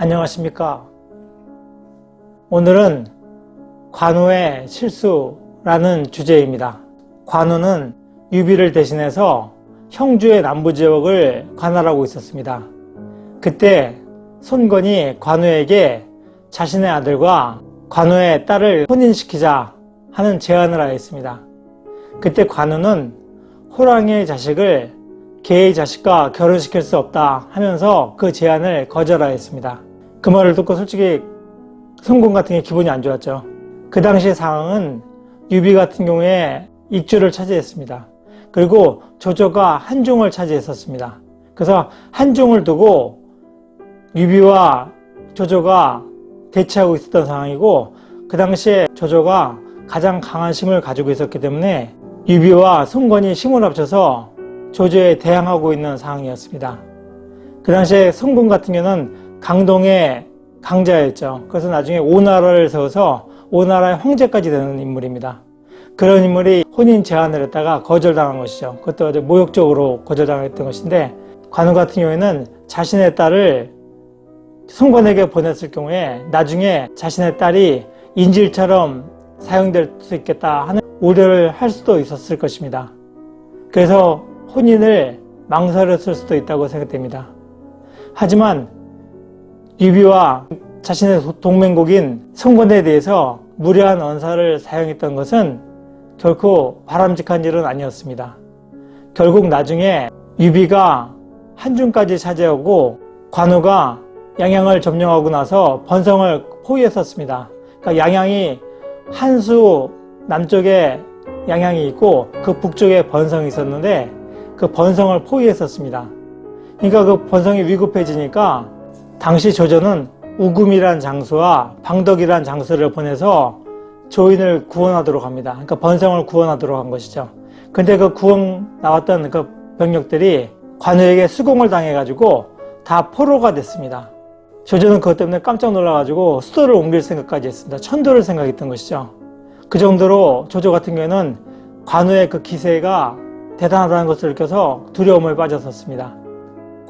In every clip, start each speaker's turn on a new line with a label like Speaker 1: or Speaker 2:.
Speaker 1: 안녕하십니까. 오늘은 관우의 실수라는 주제입니다. 관우는 유비를 대신해서 형주의 남부 지역을 관할하고 있었습니다. 그때 손건이 관우에게 자신의 아들과 관우의 딸을 혼인시키자 하는 제안을 하였습니다. 그때 관우는 호랑이의 자식을 개의 자식과 결혼시킬 수 없다 하면서 그 제안을 거절하였습니다. 그 말을 듣고 솔직히 성공 같은 게 기분이 안 좋았죠. 그 당시 상황은 유비 같은 경우에 익주를 차지했습니다. 그리고 조조가 한중을 차지했었습니다. 그래서 한중을 두고 유비와 조조가 대치하고 있었던 상황이고 그 당시에 조조가 가장 강한 힘을 가지고 있었기 때문에 유비와 송건이 힘을 합쳐서 조조에 대항하고 있는 상황이었습니다. 그 당시에 성군 같은 경우는 강동의 강자였죠. 그래서 나중에 오나라를 세워서 오나라의 황제까지 되는 인물입니다. 그런 인물이 혼인 제안을 했다가 거절당한 것이죠. 그것도 아주 모욕적으로 거절당했던 것인데 관우 같은 경우에는 자신의 딸을 송건에게 보냈을 경우에 나중에 자신의 딸이 인질처럼 사용될 수 있겠다 하는 우려를 할 수도 있었을 것입니다. 그래서 혼인을 망설였을 수도 있다고 생각됩니다. 하지만 유비와 자신의 동맹국인 송건에 대해서 무례한 언사를 사용했던 것은 결코 바람직한 일은 아니었습니다. 결국 나중에 유비가 한중까지 차지하고 관우가 양양을 점령하고 나서 번성을 포위했었습니다. 그러니까 양양이 한수 남쪽에 양양이 있고 그 북쪽에 번성이 있었는데 그 번성을 포위했었습니다. 그러니까 그 번성이 위급해지니까 당시 조조는 우금이란 장수와 방덕이란 장수를 보내서 조인을 구원하도록 합니다. 그러니까 번성을 구원하도록 한 것이죠. 근데 그 구원 나왔던 그 병력들이 관우에게 수공을 당해가지고 다 포로가 됐습니다. 조조는 그것 때문에 깜짝 놀라가지고 수도를 옮길 생각까지 했습니다. 천도를 생각했던 것이죠. 그 정도로 조조 같은 경우에는 관우의 그 기세가 대단하다는 것을 느껴서 두려움을 빠졌었습니다.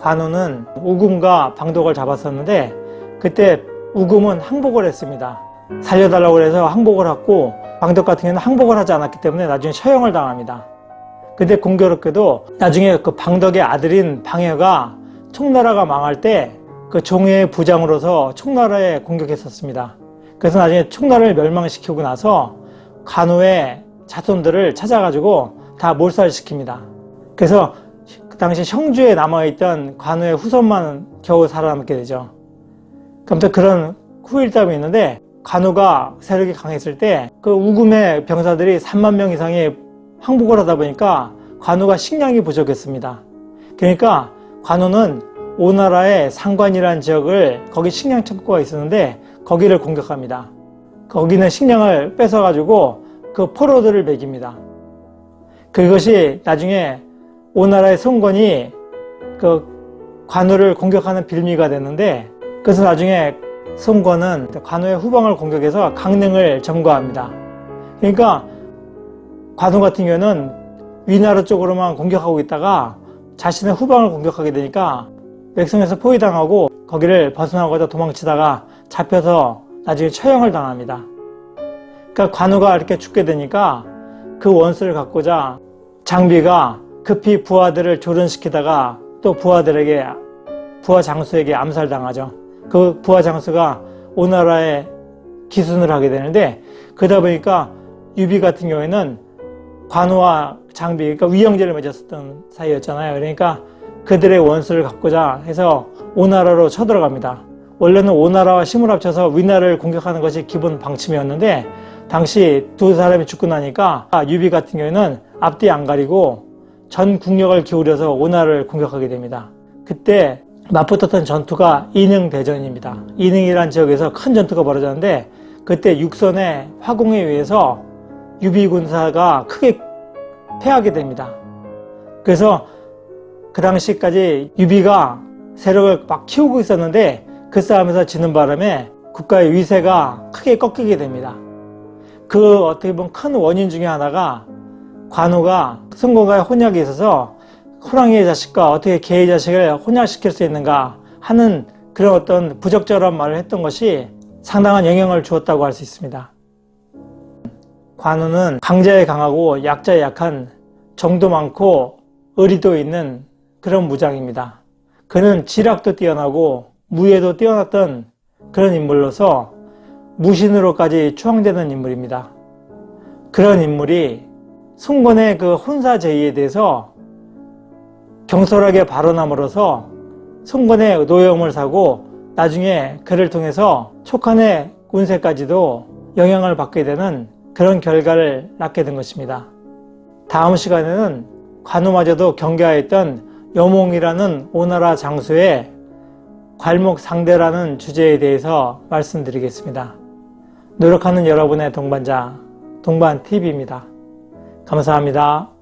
Speaker 1: 관우는 우금과 방독을 잡았었는데 그때 우금은 항복을 했습니다. 살려달라고 해서 항복을 했고 방독 같은 경우는 항복을 하지 않았기 때문에 나중에 처형을 당합니다. 근데 공교롭게도 나중에 그 방덕의 아들인 방해가 총나라가 망할 때 그 종의 부장으로서 총나라에 공격했었습니다. 그래서 나중에 총나라를 멸망시키고 나서 관우의 자손들을 찾아가지고 다 몰살시킵니다. 그래서 그 당시 형주에 남아있던 관우의 후손만 겨우 살아남게 되죠. 아무튼 그런 후일담이 있는데 관우가 세력이 강했을 때 그 우금의 병사들이 3만 명 이상이 항복을 하다 보니까 관우가 식량이 부족했습니다. 그러니까 관우는 오나라의 상관이라는 지역을 거기 식량 창고가 있었는데 거기를 공격합니다. 거기는 식량을 뺏어가지고 그 포로들을 먹입니다. 그것이 나중에 오나라의 송건이 그 관우를 공격하는 빌미가 됐는데 그래서 나중에 송건은 관우의 후방을 공격해서 강릉을 점거합니다. 그러니까 관우 같은 경우는 위나라 쪽으로만 공격하고 있다가 자신의 후방을 공격하게 되니까 백성에서 포위당하고 거기를 벗어나고자 도망치다가 잡혀서 나중에 처형을 당합니다. 그러니까 관우가 이렇게 죽게 되니까 그 원수를 갖고자 장비가 급히 부하들을 조련시키다가 또 부하들에게 부하 장수에게 암살당하죠. 그 부하 장수가 오나라에 기순을 하게 되는데 그러다 보니까 유비 같은 경우에는 관우와 장비 그러니까 위형제를 맺었었던 사이였잖아요. 그러니까 그들의 원수를 갖고자 해서 오나라로 쳐들어갑니다. 원래는 오나라와 힘을 합쳐서 위나라를 공격하는 것이 기본 방침이었는데 당시 두 사람이 죽고 나니까 유비 같은 경우에는 앞뒤 안 가리고 전 국력을 기울여서 오나라를 공격하게 됩니다. 그때 맞붙었던 전투가 이능 대전입니다. 이능이라는 지역에서 큰 전투가 벌어졌는데 그때 육선의 화공에 의해서 유비 군사가 크게 패하게 됩니다. 그래서 그 당시까지 유비가 세력을 막 키우고 있었는데 그 싸움에서 지는 바람에 국가의 위세가 크게 꺾이게 됩니다. 그 어떻게 보면 큰 원인 중에 하나가 관우가 성공과의 혼약이 있어서 호랑이의 자식과 어떻게 개의 자식을 혼약시킬 수 있는가 하는 그런 어떤 부적절한 말을 했던 것이 상당한 영향을 주었다고 할 수 있습니다. 관우는 강자에 강하고 약자에 약한 정도 많고 의리도 있는 그런 무장입니다. 그는 지략도 뛰어나고 무예도 뛰어났던 그런 인물로서 무신으로까지 추앙되는 인물입니다. 그런 인물이 송건의 그 혼사 제의에 대해서 경솔하게 발언함으로써 송건의 노여움을 사고 나중에 그를 통해서 촉한의 운세까지도 영향을 받게 되는 그런 결과를 낳게 된 것입니다. 다음 시간에는 관우마저도 경계하였던 여몽이라는 오나라 장수의 괄목 상대라는 주제에 대해서 말씀드리겠습니다. 노력하는 여러분의 동반자 동반TV입니다. 감사합니다.